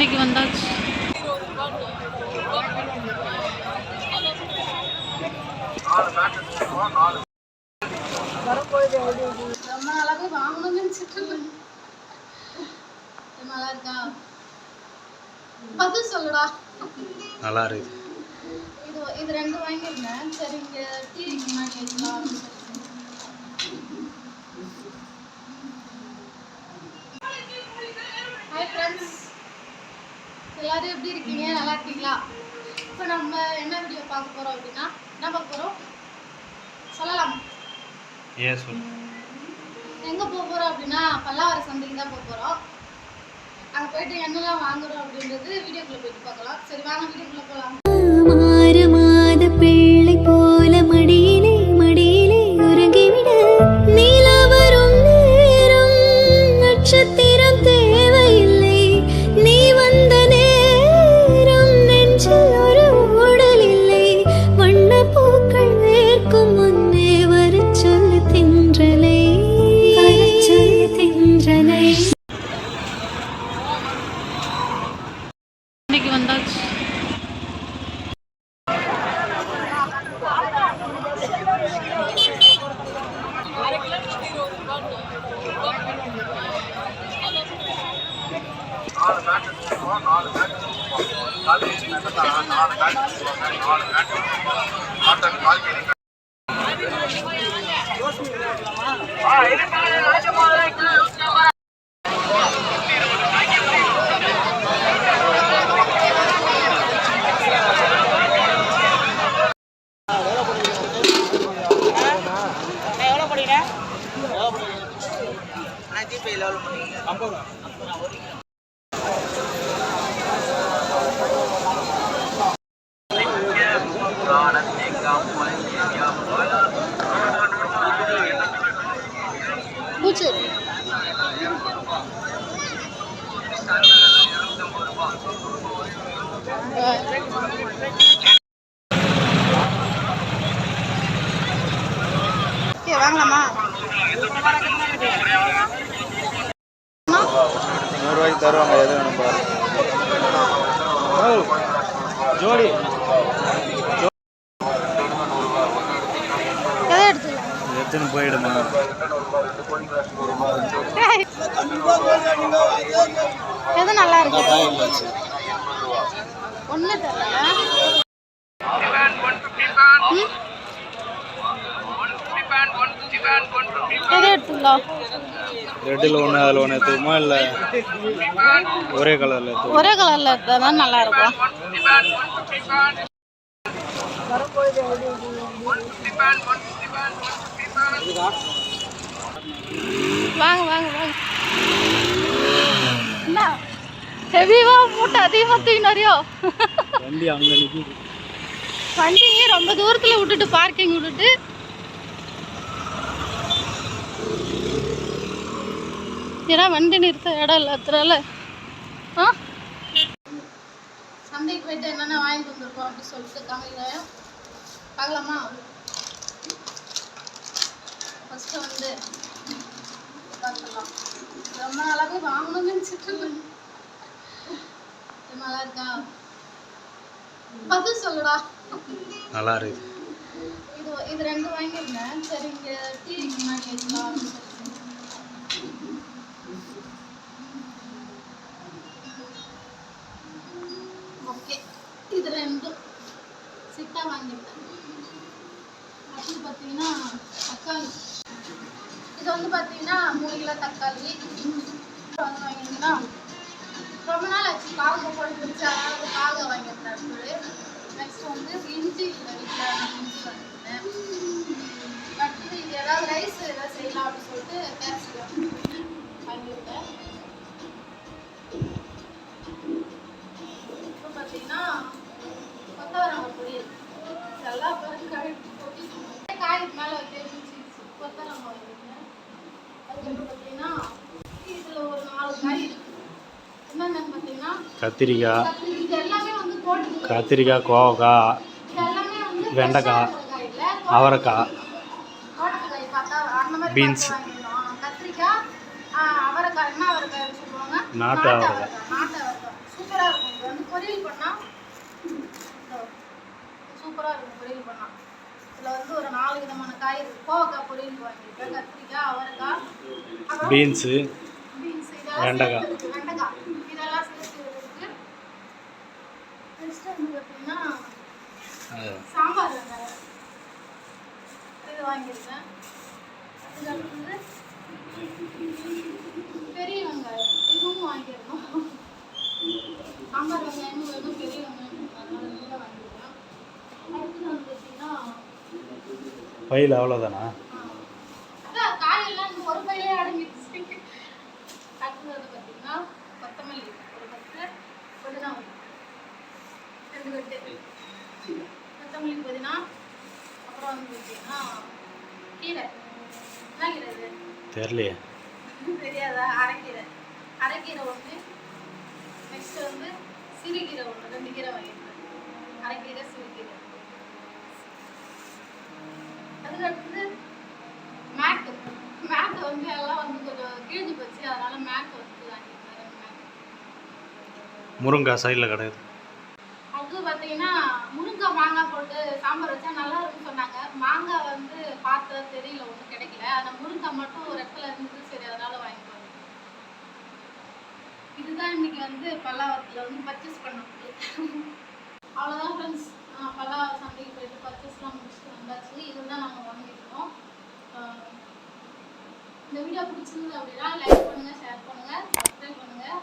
இன்னைக்கு வந்தாச்சு. ரொம்ப நாளாவே வாங்கணும்னு நினைச்சிட்டு நல்லா இருக்கா. பதில் சொல்லுடா நல்லா இருக்கு இது இது ரெண்டு வாங்கியிருந்தேன். சரி இங்க டிவிக்கு முன்னாடி வைக்கலாம் எப்படி இருக்கீங்க நல்லா இருக்கீங்களா? இப்போ நம்ம என்ன வீடியோ பார்க்க போறோம் அப்படின்னா என்ன பார்க்க போறோம் சொல்லலாம். ஏன் சொல் எங்க போக போறோம் அப்படின்னா பல்லாவர சந்தைக்கு தான் போக போறோம். அங்க போயிட்டு என்னெல்லாம் வாங்குறோம் அப்படின்றது வீடியோக்குள்ள போயிட்டு பார்க்கலாம். சரி வாங்க வீடியோக்குள்ள மாறுமாத பிள்ளை अंदाज ஆ இன்னைக்கு வந்தாச்சு பூச்சி ஓகே வாங்கலாமா? நூறுரூவாய்க்கு தருவாங்க எது வேணும் ஜோடி. எடுத்துன்னு போயிடுமா. எது நல்லா இருக்கு? ஒண்ணு தரல. எதை எடுத்துக்கலாம் ரெட்டில் ஒன்று அதில் ஒன்று எடுத்துக்குமா இல்லை ஒரே கலரில் எடுத்து ஒரே கலர்ல எடுத்தா தான் நல்லா இருக்கும் வாங்க வாங்க வாங்க. என்ன? ஹெவிவா மூட்டை அதிகமா தூக்கினாரியோ வண்டி அங்கே நிற்கிது வண்டியே ரொம்ப தூரத்துல விட்டுட்டு பார்க்கிங் விட்டுட்டு ஏன்னா வண்டி நிறுத்த இடம் இல்லாததுனால ஆ? சந்தைக்கு போயிட்டு என்னென்ன வாங்கிட்டு வந்திருக்கோம் அப்படின்னு சொல்லிட்டு காமிக்கிறேன் பார்க்கலாமா? ஃபஸ்ட்டு வந்து பார்த்துக்கலாம் ரொம்ப நாளாவே வாங்கணும்னு நினச்சிட்டு இருந்தேன் நல்லா இருக்கா? பதில் சொல்லுடா. நல்லா இருக்கு இது இது ரெண்டு வாங்கியிருந்தேன். சரி இங்க டிவிக்கு முன்னாடி வைக்கலாம். அப்படின்னு சொல்லிட்டு. இது ரெண்டும் சிட்டா வாங்கியிருந்தேன் அடுத்து பார்த்தீங்கன்னா தக்காளி. இது வந்து பார்த்தீங்கன்னா மூணு கிலோ தக்காளி. வந்து வாங்கியிருந்தீங்கன்னா ரொம்ப நாள் ஆச்சு. காகம் போட்டு பிடிச்சா அதனால காகம் வாங்கியிருந்தேன் அடுத்தது நெக்ஸ்ட் வந்து இஞ்சி இல்லை வீட்டில் இஞ்சி வாங்கியிருந்தேன். அடுத்தது இது ஏதாவது ரைஸ் ஏதாவது செய்யலாம் அப்படின்னு சொல்லிட்டு கேப்சிகம் வாங்கியிருந்தேன் கத்திரிக்காய். கத்திரிக்காய். கோவக்காய் எல்லாமே வந்து வெண்டைக்காய் அவரைக்காய். பீன்ஸ். நாட்டு அவரைக்காய். சூப்பராக இருக்கும். பொரியல் பண்ணால் இதில் வந்து காய் கோவக்காய் பொரியல் வாங்கியிருக்கேன் கத்திரிக்காய் அவரைக்காய் பீன்ஸு பீன்ஸ் இதெல்லாம் வெண்டைக்காய். சேர்த்து வெண்டைக்காய் இதெல்லாம் சேர்த்து இருக்கு. நெக்ஸ்ட் வந்து பார்த்தீங்கன்னா சாம்பார் வெங்காயம் இது வாங்கியிருக்கேன். அதுக்கு அடுத்தது பெரிய வெங்காயம். இதுவும் வாங்கியிருக்கோம் சாம்பார் வெங்காயமும் வேணும் பெரிய வெங்காயமும் அதனால கூட வாங்கியிருக்கேன் அடுத்தது வந்து பார்த்தீங்கன்னா பையில் அவ்வளோதானா ஆ, அதான் காயெல்லாம் இந்த ஒரு பையிலே அடங்கிடுச்சு அடுத்தது ரெண்டு கட்டு. கொத்தமல்லி புதினா அப்புறம் வந்து பார்த்தீங்கன்னா கீரை. என்ன கீரை இது? தெரியலையே. தெரியாதா? அரைக்கீரை. அரைக்கீரை ஒன்று நெக்ஸ்ட் வந்து சிறுகீரை ஒன்று ரெண்டு கீரை வாங்கியிருக்கேன். அரைக்கீரை சிறுகீரை அதுக்கு அடுத்தது மேட்டு மேட்டு வந்து கொஞ்சம் கிழிஞ்சு போச்சு. அதனால மேட் ரெண்டு மேட் முருங்காய் சைடில் கிடையாது. அடுத்து பார்த்தீங்கன்னா முருங்காய் மாங்காய் போட்டு சாம்பார் வச்சா நல்லா இருக்கும்னு சொன்னாங்க. மாங்காய் வந்து பார்த்தா தெரியல ஒன்றும் கிடைக்கல. ஆனால் முருங்காய் மட்டும் ஒரு இடத்துல இருந்தது. சரி அதனால வாங்கிட்டு வந்தேன். இதுதான் இன்னைக்கு வந்து பல்லாவரத்தில் வந்து பர்ச்சேஸ் பண்ணது அவ்வளோதான் ஃப்ரெண்ட்ஸ் பல்லாவர சந்தைக்கு போயிட்டு பர்ச்சேஸ்லாம் முடிச்சுட்டு வந்தாச்சு இதுதான் நாங்கள் வாங்கியிருக்கோம் ஆஹ் இந்த வீடியோ பிடிச்சிருந்தது அப்படின்னா லைக் பண்ணுங்கள் ஷேர் பண்ணுங்கள் சப்ஸ்கிரைப் பண்ணுங்கள்